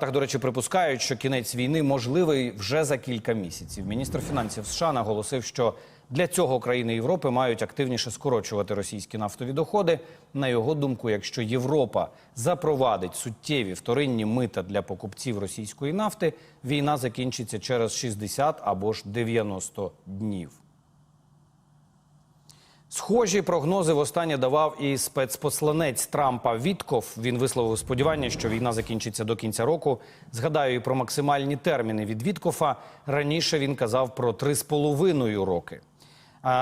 Так, до речі, припускають, що кінець війни можливий вже за кілька місяців. Міністр фінансів США наголосив, що для цього країни Європи мають активніше скорочувати російські нафтові доходи. На його думку, якщо Європа запровадить суттєві вторинні мита для покупців російської нафти, війна закінчиться через 60 або ж 90 днів. Схожі прогнози востаннє давав і спецпосланець Трампа Вітков. Він висловив сподівання, що війна закінчиться до кінця року. Згадаю і про максимальні терміни від Віткофа. Раніше він казав про три з половиною роки,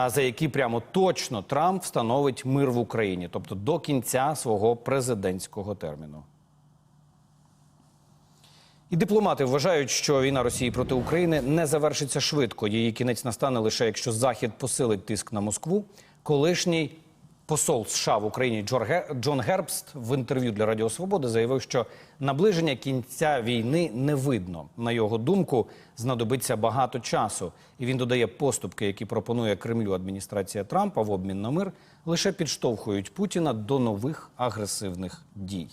за які прямо точно Трамп встановить мир в Україні, тобто до кінця свого президентського терміну. І дипломати вважають, що війна Росії проти України не завершиться швидко. Її кінець настане лише якщо Захід посилить тиск на Москву. Колишній посол США в Україні Джон Гербст в інтерв'ю для Радіо Свобода заявив, що наближення кінця війни не видно. На його думку, знадобиться багато часу. І він додає, поступки, які пропонує Кремлю адміністрація Трампа в обмін на мир, лише підштовхують Путіна до нових агресивних дій.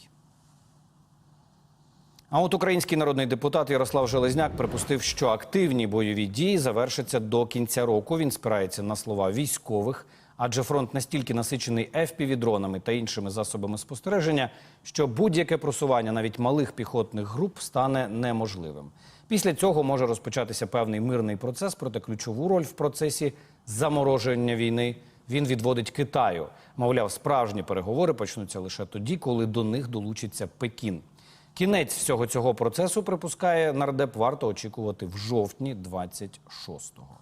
А от український народний депутат Ярослав Железняк припустив, що активні бойові дії завершаться до кінця року. Він спирається на слова військових, адже фронт настільки насичений FPV-дронами та іншими засобами спостереження, що будь-яке просування навіть малих піхотних груп стане неможливим. Після цього може розпочатися певний мирний процес, проте ключову роль в процесі замороження війни він відводить Китаю. Мовляв, справжні переговори почнуться лише тоді, коли до них долучиться Пекін. Кінець всього цього процесу припускає нардеп варто очікувати в жовтні 26-го.